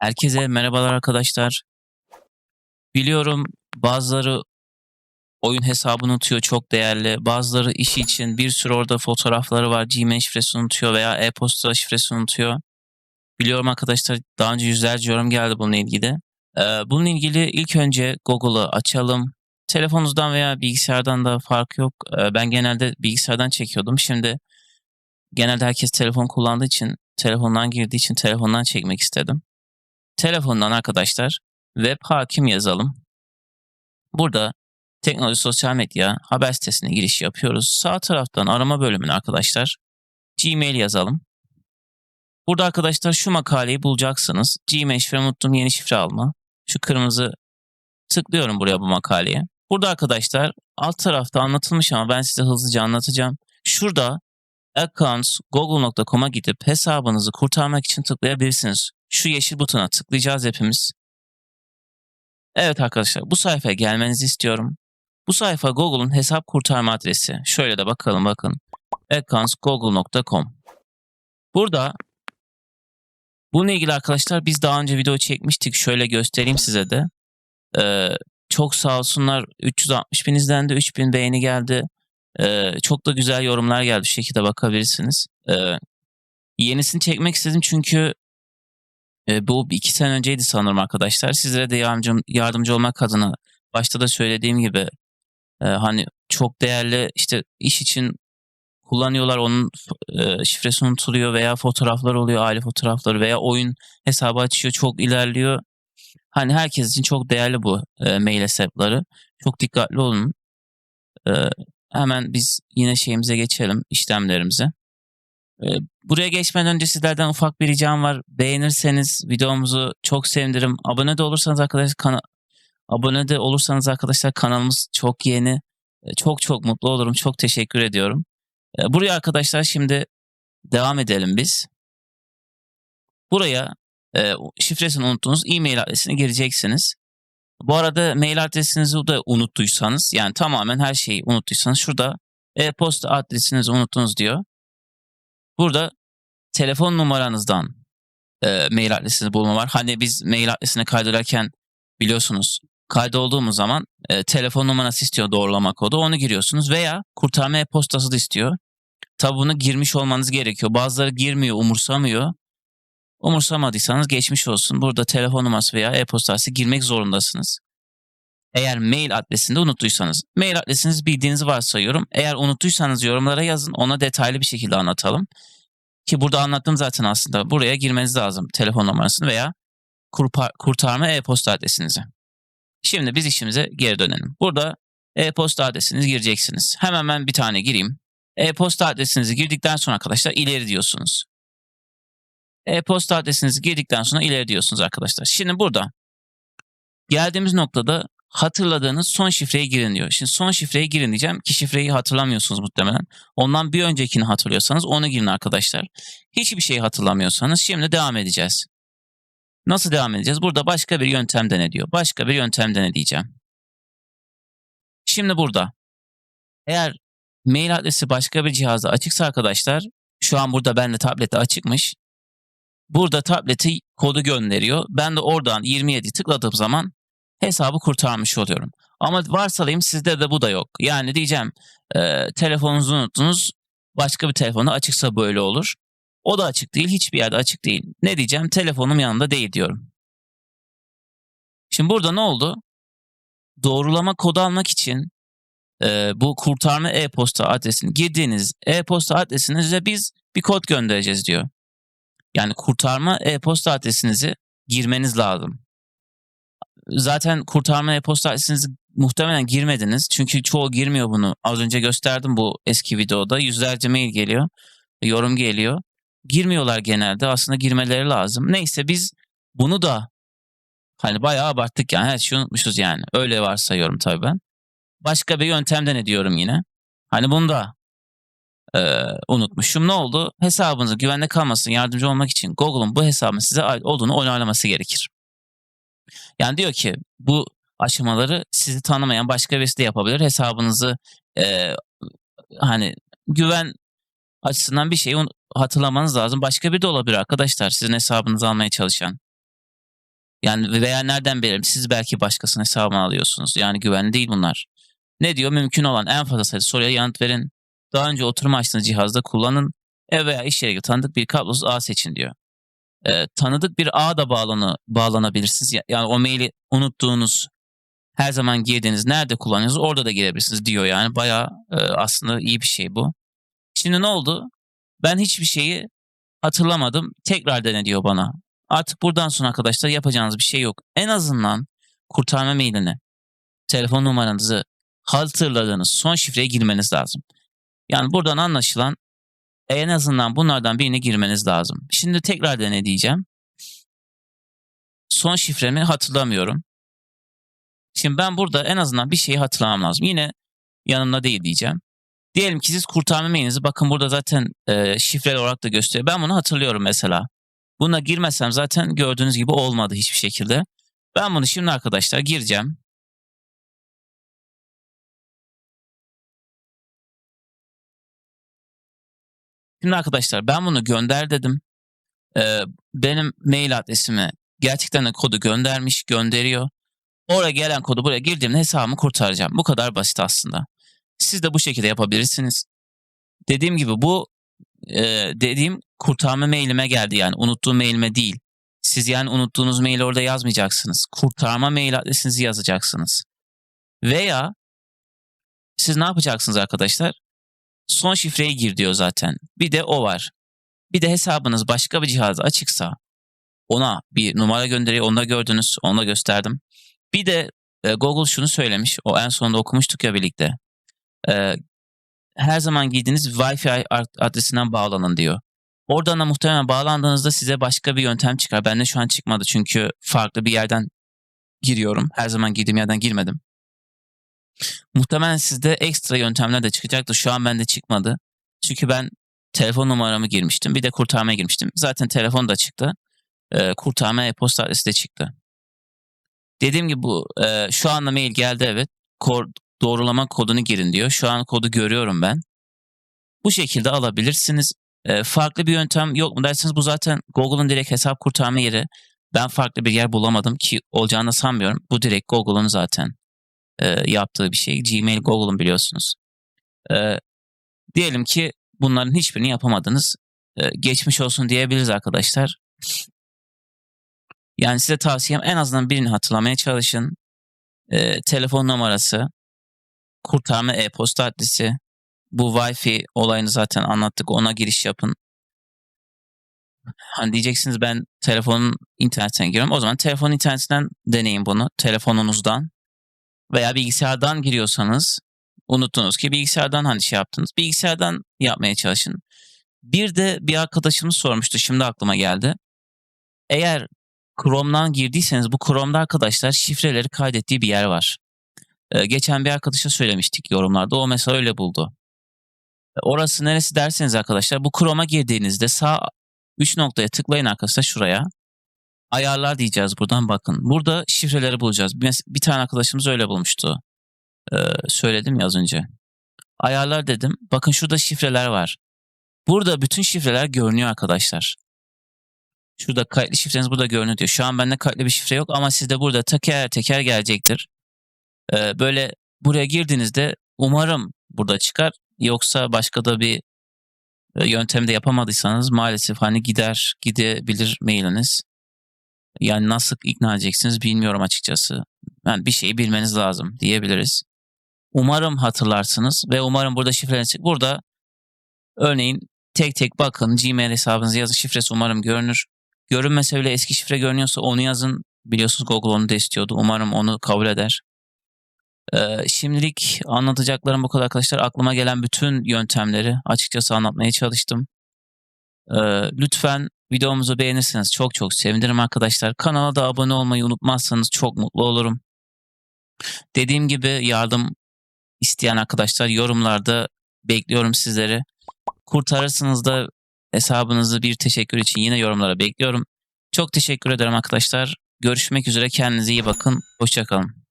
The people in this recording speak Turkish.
Herkese merhabalar arkadaşlar. Biliyorum bazıları oyun hesabını unutuyor çok değerli. Bazıları iş için bir sürü orada fotoğrafları var. Gmail şifresini unutuyor veya e-posta şifresini unutuyor. Biliyorum arkadaşlar daha önce yüzlerce yorum geldi bununla ilgili. Ee, bununla ilgili ilk önce Google'ı açalım. Telefonunuzdan veya bilgisayardan da fark yok. Ee, ben genelde bilgisayardan çekiyordum. Şimdi genelde herkes telefon kullandığı için, telefondan girdiği için telefondan çekmek istedim. Telefondan arkadaşlar web hakim yazalım. Burada teknoloji sosyal medya haber sitesine giriş yapıyoruz. Sağ taraftan arama bölümüne arkadaşlar Gmail yazalım. Burada arkadaşlar şu makaleyi bulacaksınız. Gmail şifremi unuttum yeni şifre alma. Şu kırmızı tıklıyorum buraya bu makaleye. Burada arkadaşlar alt tarafta anlatılmış ama ben size hızlıca anlatacağım. Şurada accounts.google.com'a gidip hesabınızı kurtarmak için tıklayabilirsiniz. Şu yeşil butona tıklayacağız hepimiz. Evet arkadaşlar bu sayfaya gelmenizi istiyorum. Bu sayfa Google'un hesap kurtarma adresi. Şöyle de bakalım bakın. accounts.google.com Burada bununla ilgili arkadaşlar biz daha önce video çekmiştik. Şöyle göstereyim size de. Ee, çok sağ olsunlar 360 bin izlendi, 3000 beğeni geldi. Ee, çok da güzel yorumlar geldi. Şu şekilde bakabilirsiniz. Ee, yenisini çekmek istedim çünkü e, bu iki sene önceydi sanırım arkadaşlar. Sizlere de yardımcı, yardımcı olmak adına başta da söylediğim gibi e, hani çok değerli işte iş için kullanıyorlar onun e, şifresi unutuluyor veya fotoğraflar oluyor aile fotoğrafları veya oyun hesabı açıyor çok ilerliyor. Hani herkes için çok değerli bu e, mail hesapları. Çok dikkatli olun. E, hemen biz yine şeyimize geçelim işlemlerimize. E, buraya geçmeden önce sizlerden ufak bir ricam var. Beğenirseniz videomuzu çok sevinirim. Abone de olursanız arkadaşlar kana abone de olursanız arkadaşlar kanalımız çok yeni. E, çok çok mutlu olurum. Çok teşekkür ediyorum. E, buraya arkadaşlar şimdi devam edelim biz. Buraya e, şifresini unuttuğunuz e-mail adresine gireceksiniz. Bu arada mail adresinizi de unuttuysanız yani tamamen her şeyi unuttuysanız şurada e-posta adresinizi unuttunuz diyor. Burada telefon numaranızdan e, mail adresini bulma var. Hani biz mail adresine kaydederken biliyorsunuz kaydolduğumuz zaman e, telefon numarası istiyor doğrulama kodu. Onu giriyorsunuz veya kurtarma e-postası da istiyor. Tabi bunu girmiş olmanız gerekiyor. Bazıları girmiyor, umursamıyor. Umursamadıysanız geçmiş olsun. Burada telefon numarası veya e-postası girmek zorundasınız. Eğer mail adresini de unuttuysanız. Mail adresinizi bildiğinizi varsayıyorum. Eğer unuttuysanız yorumlara yazın. Ona detaylı bir şekilde anlatalım. Ki burada anlattım zaten aslında. Buraya girmeniz lazım. Telefon numarasını veya kurtarma e-posta adresinizi. Şimdi biz işimize geri dönelim. Burada e-posta adresinizi gireceksiniz. Hemen ben bir tane gireyim. E-posta adresinizi girdikten sonra arkadaşlar ileri diyorsunuz. E-posta adresinizi girdikten sonra ileri diyorsunuz arkadaşlar. Şimdi burada geldiğimiz noktada hatırladığınız son şifreyi girin diyor. Şimdi son şifreyi girin diyeceğim ki şifreyi hatırlamıyorsunuz muhtemelen. Ondan bir öncekini hatırlıyorsanız onu girin arkadaşlar. Hiçbir şeyi hatırlamıyorsanız şimdi devam edeceğiz. Nasıl devam edeceğiz? Burada başka bir yöntem dene diyor. Başka bir yöntem dene diyeceğim. Şimdi burada eğer mail adresi başka bir cihazda açıksa arkadaşlar şu an burada bende tablette açıkmış. Burada tableti kodu gönderiyor. Ben de oradan 27 tıkladığım zaman hesabı kurtarmış oluyorum. Ama varsalayım sizde de bu da yok. Yani diyeceğim e, telefonunuzu unuttunuz. Başka bir telefonda açıksa böyle olur. O da açık değil. Hiçbir yerde açık değil. Ne diyeceğim? Telefonum yanında değil diyorum. Şimdi burada ne oldu? Doğrulama kodu almak için e, bu kurtarma e-posta adresini girdiğiniz e-posta adresinize biz bir kod göndereceğiz diyor. Yani kurtarma e-posta adresinizi girmeniz lazım. Zaten kurtarma e-posta adresinizi muhtemelen girmediniz. Çünkü çoğu girmiyor bunu. Az önce gösterdim bu eski videoda. Yüzlerce mail geliyor. Yorum geliyor. Girmiyorlar genelde. Aslında girmeleri lazım. Neyse biz bunu da hani bayağı abarttık yani. Her şeyi unutmuşuz yani. Öyle varsayıyorum tabii ben. Başka bir yöntemden ediyorum yine. Hani bunu da e, unutmuşum. Ne oldu? Hesabınızın güvende kalmasın yardımcı olmak için Google'un bu hesabın size ait olduğunu onaylaması gerekir. Yani diyor ki bu aşamaları sizi tanımayan başka birisi de yapabilir. Hesabınızı e, hani güven açısından bir şeyi hatırlamanız lazım. Başka bir de olabilir arkadaşlar sizin hesabınızı almaya çalışan. Yani veya nereden bilirim? Siz belki başkasının hesabını alıyorsunuz. Yani güvenli değil bunlar. Ne diyor? Mümkün olan en fazla sayıda soruya yanıt verin. Daha önce oturma açtığınız cihazda kullanın. Ev veya iş yeri gibi tanıdık bir kablosuz ağ seçin diyor. Ee, tanıdık bir ağ da bağlanı, bağlanabilirsiniz. Ya- Yani o maili unuttuğunuz, her zaman girdiğiniz, nerede kullanıyorsunuz orada da girebilirsiniz diyor yani. Bayağı e, aslında iyi bir şey bu. Şimdi ne oldu? Ben hiçbir şeyi hatırlamadım. Tekrar dene diyor bana. Artık buradan sonra arkadaşlar yapacağınız bir şey yok. En azından kurtarma mailini, telefon numaranızı hatırladığınız son şifreye girmeniz lazım. Yani buradan anlaşılan en azından bunlardan birine girmeniz lazım. Şimdi tekrar dene diyeceğim. Son şifremi hatırlamıyorum. Şimdi ben burada en azından bir şeyi hatırlamam lazım. Yine yanımda değil diyeceğim. Diyelim ki siz kurtarma mailinizi bakın burada zaten e, şifreli olarak da gösteriyor. Ben bunu hatırlıyorum mesela. Buna girmesem zaten gördüğünüz gibi olmadı hiçbir şekilde. Ben bunu şimdi arkadaşlar gireceğim. Şimdi arkadaşlar ben bunu gönder dedim. Ee, benim mail adresimi gerçekten de kodu göndermiş, gönderiyor. Oraya gelen kodu buraya girdiğimde hesabımı kurtaracağım. Bu kadar basit aslında. Siz de bu şekilde yapabilirsiniz. Dediğim gibi bu e, dediğim kurtarma mailime geldi yani unuttuğum mailime değil. Siz yani unuttuğunuz maili orada yazmayacaksınız. Kurtarma mail adresinizi yazacaksınız. Veya siz ne yapacaksınız arkadaşlar? Son şifreyi gir diyor zaten. Bir de o var. Bir de hesabınız başka bir cihazda açıksa ona bir numara gönderiyor. Onu da gördünüz. Onu da gösterdim. Bir de e, Google şunu söylemiş. O en sonunda okumuştuk ya birlikte. E, her zaman girdiğiniz Wi-Fi adresinden bağlanın diyor. Oradan da muhtemelen bağlandığınızda size başka bir yöntem çıkar. Bende şu an çıkmadı çünkü farklı bir yerden giriyorum. Her zaman girdiğim yerden girmedim. Muhtemelen sizde ekstra yöntemler de çıkacaktır. Şu an bende çıkmadı. Çünkü ben telefon numaramı girmiştim. Bir de kurtarmaya girmiştim. Zaten telefon da çıktı. Ee, kurtarma e-posta adresi de çıktı. Dediğim gibi bu e, şu anda mail geldi evet. Kod, doğrulama kodunu girin diyor. Şu an kodu görüyorum ben. Bu şekilde alabilirsiniz. E, farklı bir yöntem yok mu derseniz bu zaten Google'un direkt hesap kurtarma yeri. Ben farklı bir yer bulamadım ki olacağını sanmıyorum. Bu direkt Google'un zaten e, yaptığı bir şey. Gmail Google'un biliyorsunuz. E, diyelim ki bunların hiçbirini yapamadınız. E, geçmiş olsun diyebiliriz arkadaşlar. Yani size tavsiyem en azından birini hatırlamaya çalışın. E, telefon numarası, kurtarma e-posta adresi, bu Wi-Fi olayını zaten anlattık. Ona giriş yapın. Hani diyeceksiniz ben telefonun internetine giriyorum. O zaman telefon internetinden deneyin bunu. Telefonunuzdan veya bilgisayardan giriyorsanız unuttunuz ki bilgisayardan hani şey yaptınız. Bilgisayardan yapmaya çalışın. Bir de bir arkadaşımız sormuştu. Şimdi aklıma geldi. Eğer Chrome'dan girdiyseniz bu Chrome'da arkadaşlar şifreleri kaydettiği bir yer var. Ee, geçen bir arkadaşa söylemiştik yorumlarda. O mesela öyle buldu. Orası neresi derseniz arkadaşlar bu Chrome'a girdiğinizde sağ 3 noktaya tıklayın arkadaşlar şuraya. Ayarlar diyeceğiz buradan bakın. Burada şifreleri bulacağız. Bir, tane arkadaşımız öyle bulmuştu. Ee, söyledim ya az önce. Ayarlar dedim. Bakın şurada şifreler var. Burada bütün şifreler görünüyor arkadaşlar. Şurada kayıtlı şifreniz burada görünüyor diyor. Şu an bende kayıtlı bir şifre yok ama sizde burada teker teker gelecektir. Ee, böyle buraya girdiğinizde umarım burada çıkar. Yoksa başka da bir e, yöntemde yapamadıysanız maalesef hani gider gidebilir mailiniz. Yani nasıl ikna edeceksiniz bilmiyorum açıkçası. Yani bir şeyi bilmeniz lazım diyebiliriz. Umarım hatırlarsınız ve umarım burada şifreniz. Burada örneğin tek tek bakın Gmail hesabınızı yazın şifresi umarım görünür. Görünmese bile eski şifre görünüyorsa onu yazın. Biliyorsunuz Google onu da. Umarım onu kabul eder. Ee, şimdilik anlatacaklarım bu kadar arkadaşlar. Aklıma gelen bütün yöntemleri açıkçası anlatmaya çalıştım. Ee, lütfen videomuzu beğenirseniz çok çok sevinirim arkadaşlar. Kanala da abone olmayı unutmazsanız çok mutlu olurum. Dediğim gibi yardım isteyen arkadaşlar yorumlarda bekliyorum sizleri. Kurtarırsınız da hesabınızı bir teşekkür için yine yorumlara bekliyorum. Çok teşekkür ederim arkadaşlar. Görüşmek üzere kendinize iyi bakın. Hoşçakalın.